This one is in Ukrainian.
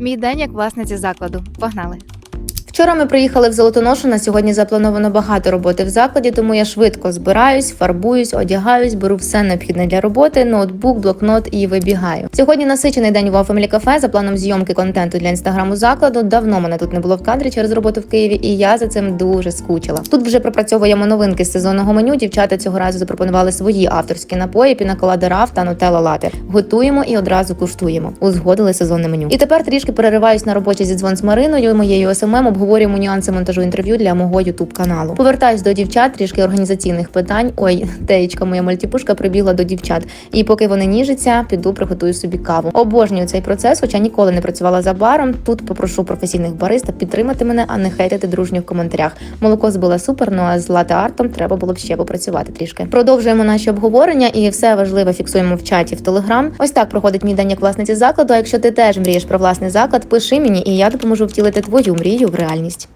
Мій день як власниці закладу. Погнали. Вчора ми приїхали в Золотоношу. На сьогодні заплановано багато роботи в закладі, тому я швидко збираюсь, фарбуюсь, одягаюсь, беру все необхідне для роботи, ноутбук, блокнот і вибігаю. Сьогодні насичений день у Family Cafe за планом зйомки контенту для інстаграму закладу. Давно мене тут не було в кадрі через роботу в Києві, і я за цим дуже скучила. Тут вже пропрацьовуємо новинки з сезонного меню. Дівчата цього разу запропонували свої авторські напої, пінаколада раф та нутелла лати. Готуємо і одразу куштуємо. Узгодили сезонне меню. І тепер трішки перериваюсь на робочі зі дзвон з Мариною, моєю СММ, обговорюємо нюанси монтажу інтерв'ю для мого ютуб каналу. Повертаюсь до дівчат, трішки організаційних питань. Ой, теєчка моя мультипушка прибігла до дівчат. І поки вони ніжаться, піду приготую собі каву. Обожнюю цей процес, хоча ніколи не працювала за баром. Тут попрошу професійних бариста підтримати мене, а не хейтити дружньо в коментарях. Молоко збила супер, ну а з лате артом треба було б ще попрацювати трішки. Продовжуємо наші обговорення і все важливе фіксуємо в чаті в Телеграм. Ось так проходить мій день як власниці закладу. А якщо ти теж мрієш про власний заклад, пиши мені, і я допоможу втілити твою мрію в реальність відповідальність.